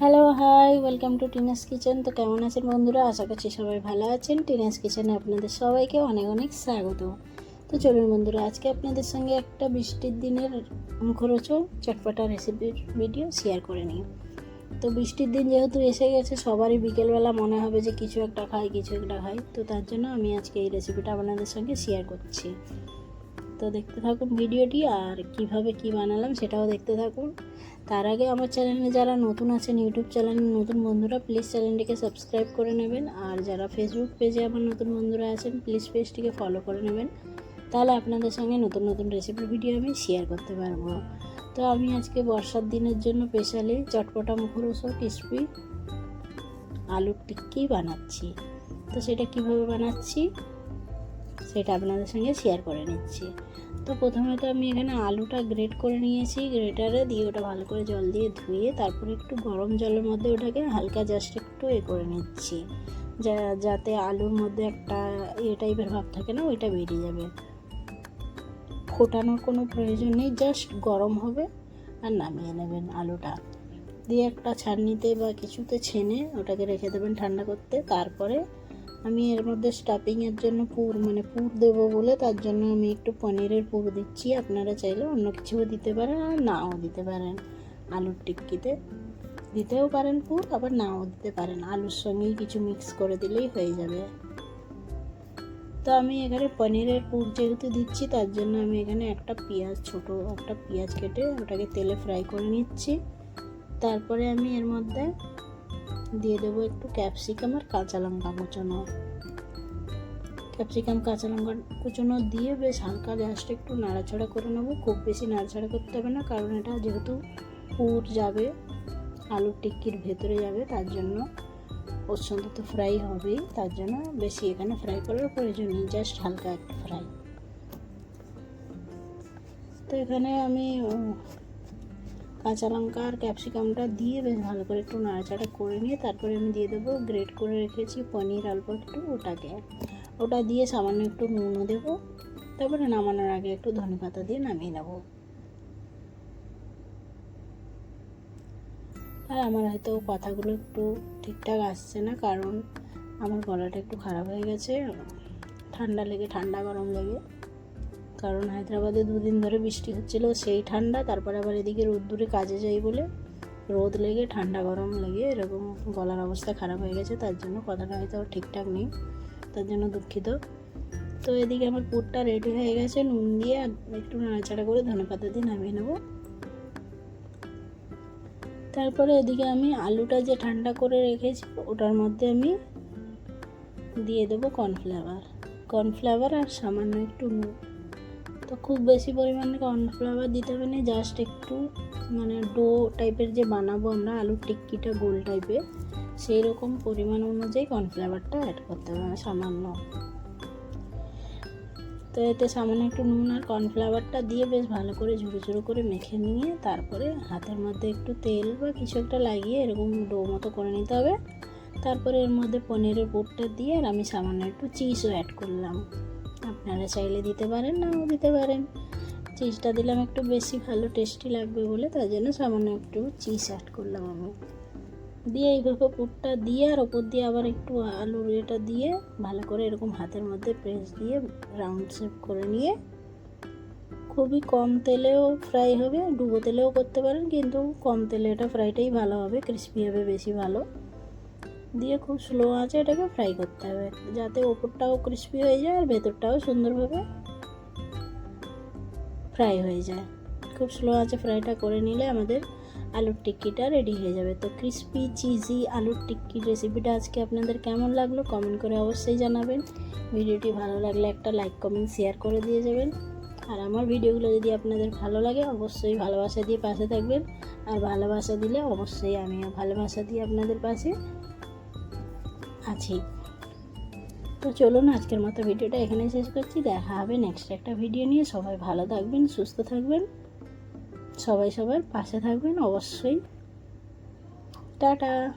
Hello hi welcome to Tina's kitchen তো কেমন আছেন বন্ধুরা? আশা করছি সবাই ভালো আছেন। টিনাস কিচেনে আপনাদের সবাইকে অনেক অনেক স্বাগত। তো চলুন বন্ধুরা, আজকে আপনাদের সঙ্গে একটা বৃষ্টির দিনের মুখরোচক, চটপটা রেসিপির ভিডিও শেয়ার করে নিই। তো বৃষ্টির দিন যেহেতু এসে গেছে, সবারই বিকেলবেলা মনে হবে যে কিছু একটা খাই, কিছু একটা খাই। তো তার জন্য আমি আজকে এই রেসিপিটা আপনাদের সঙ্গে শেয়ার করছি। তো দেখতে থাকুন ভিডিওটি আর কীভাবে কি বানালাম সেটাও দেখতে থাকুন। তার আগে আমার চ্যানেলে যারা নতুন আছেন, ইউটিউব চ্যানেলে নতুন বন্ধুরা প্লিজ চ্যানেলটিকে সাবস্ক্রাইব করে নেবেন। আর যারা ফেসবুক পেজে আমার নতুন বন্ধুরা আছেন প্লিজ পেজটিকে ফলো করে নেবেন। তাহলে আপনাদের সঙ্গে নতুন নতুন রেসিপির ভিডিও আমি শেয়ার করতে পারব। তো আমি আজকে বর্ষার দিনের জন্য স্পেশালি চটপটা মুখরোচক ক্রিসপি আলুর টিক্কি বানাচ্ছি। তো সেটা কীভাবে বানাচ্ছি? সেটা আপনাদের সঙ্গে শেয়ার করে নিচ্ছি। তো প্রথমে তো আমি এখানে আলুটা গ্রেট করে নিয়েছি গ্রেটারে দিয়ে ওটা ভালো করে জল দিয়ে ধুয়ে তারপরে একটু গরম জলের মধ্যে ওটাকে হালকা জাস্ট একটু এ করে নিচ্ছি। যা, যাতে আলুর মধ্যে একটা এ টাইপের ভাব থাকে না, ওইটা বেরিয়ে যাবে। ফোটানোর কোনো প্রয়োজন নেই জাস্ট গরম হবে আর নামিয়ে নেবেন আলুটা। দিয়ে একটা ছাড়নিতে বা কিছুতে ছেনে ওটাকে রেখে দেবেন ঠান্ডা করতে, তারপরে আমি এর মধ্যে স্টাফিংয়ের জন্য পুর মানে পুর দেবো বলে, তার জন্য আমি একটু পনিরের পুর দিচ্ছি। আপনারা চাইলে অন্য কিছুও দিতে পারেন আর নাও দিতে পারেন। আলুর টিক্কিতে দিতেও পারেন পুর, আবার নাও দিতে পারেন। আলুর সঙ্গেই কিছু মিক্স করে দিলেই হয়ে যাবে। তো আমি এখানে পনিরের পুর যেহেতু দিচ্ছি, তার জন্য আমি এখানে একটা পেঁয়াজ, ছোট একটা পেঁয়াজ কেটে ওটাকে তেলে ফ্রাই করে নিচ্ছি। তারপরে আমি এর মধ্যে দিয়ে দেবো একটু ক্যাপসিকাম আর কাঁচা লঙ্কা কুচোনো। ক্যাপসিকাম কাঁচা লঙ্কা কুচোনো দিয়ে বেশ হালকা জাস্ট একটু নাড়াচাড়া করে নেব। খুব বেশি নাড়াচাড়া করতে হবে না, কারণ এটা যেহেতু পুর যাবে, আলুর টিক্কির ভেতরে যাবে, তার জন্য ওর তো ফ্রাই হবেই, তার জন্য বেশি এখানে ফ্রাই করার প্রয়োজন নেই জাস্ট হালকা একটু ফ্রাই তো এখানে আমি কাঁচা লঙ্কা আর ক্যাপসিকামটা দিয়ে বেশ ভালো করে একটু নাড়াচাড়া করে নিয়ে তারপরে আমি দিয়ে দেবো গ্রেট করে রেখেছি পনির অল্প একটু ওটাকে। ওটা দিয়ে সামান্য একটু নুনও দেবো। তারপরে নামানোর আগে একটু ধনে পাতা দিয়ে নামিয়ে নেব। আর আমার হয়তো কথাগুলো একটু ঠিকঠাক আসছে না, কারণ আমার গলাটা একটু খারাপ হয়ে গেছে। ঠান্ডা লেগে, ঠান্ডা গরম লেগে। কারণ হায়দ্রাবাদে দুদিন ধরে বৃষ্টি হচ্ছিল, সেই ঠান্ডা। তারপরে আবার এদিকে রোদ্দুরে কাজে যাই বলে রোদ লেগে, ঠান্ডা গরম লেগে এরকম গলার অবস্থা খারাপ হয়ে গেছে, তার জন্য কথাটা হয়তো ঠিকঠাক নেই, তার জন্য দুঃখিত। তো এদিকে আমার পুরটা রেডি হয়ে গেছে, নুন দিয়ে একটু নাড়াচাড়া করে ধনে পাতা দিয়ে নামিয়ে নেব। তারপরে এদিকে আমি আলুটা যে ঠান্ডা করে রেখেছি, ওটার মধ্যে আমি দিয়ে দেবো কর্নফ্লাওয়ার। কর্নফ্লাওয়ার আর সামান্য একটু তো খুব বেশি পরিমাণে কর্নফ্লাওয়ার দিতে হবে না জাস্ট একটু মানে ডো টাইপের যে বানাবো আমরা আলুর টিক্কিটা গোল টাইপের সেই রকম পরিমাণ অনুযায়ী কর্নফ্লাওয়ারটা অ্যাড করতে হবে মানে সামান্য। তো এতে সামান্য একটু নুন আর কর্নফ্লাওয়ারটা দিয়ে বেশ ভালো করে ঝুড়ো ঝুড়ো করে মেখে নিয়ে তারপরে হাতের মধ্যে একটু তেল বা কিছু একটা লাগিয়ে এরকম ডো মতো করে নিতে হবে। তারপরে এর মধ্যে পনিরের পুরটা দিয়ে আর আমি সামান্য একটু চিজও অ্যাড করলাম। আপনারা চাইলে দিতে পারেন, নাও দিতে পারেন। চিজটা দিলাম একটু বেশি, ভালো টেস্টি লাগবে বলে, তার জন্য সামান্য একটু চিজ অ্যাড করলাম আমি। দিয়ে এইভাবে পুরটা দিয়ে আর ওপর দিয়ে আবার একটু আলুর এটা দিয়ে ভালো করে এরকম হাতের মধ্যে প্রেস দিয়ে রাউন্ড শেপ করে নিয়ে, খুবই কম তেলেও ফ্রাই হবে, ডুবো তেলেও করতে পারেন, কিন্তু কম তেলে এটা ফ্রাইটাই ভালো হবে ক্রিস্পি হবে, বেশি ভালো। দিয়ে খুব স্লো আছে এটাকে ফ্রাই করতে হবে, যাতে ওপরটাও ক্রিস্পি হয়ে যায় আর ভেতরটাও সুন্দরভাবে ফ্রাই হয়ে যায়। খুব স্লো আছে ফ্রাইটা করে নিলে আমাদের আলুর টিক্কিটা রেডি হয়ে যাবে। তো ক্রিস্পি চিজি আলুর টিক্কির রেসিপিটা আজকে আপনাদের কেমন লাগল কমেন্ট করে অবশ্যই জানাবেন। ভিডিওটি ভালো লাগলে একটা লাইক কমেন্ট শেয়ার করে দিয়ে যাবেন। আর আমার ভিডিওগুলো যদি আপনাদের ভালো লাগে অবশ্যই ভালোবাসা দিয়ে পাশে থাকবেন। আর ভালোবাসা দিলে অবশ্যই আমিও ভালোবাসা দিয়ে আপনাদের পাশে। আছি। তো চলুন আজকের মতো ভিডিওটা এখানে শেষ করছি। দেখা হবে নেক্সট একটা ভিডিও নিয়ে। সবাই ভালো থাকবেন, সুস্থ থাকবেন। সবাই সবার পাশে থাকবেন অবশ্যই। টাটা।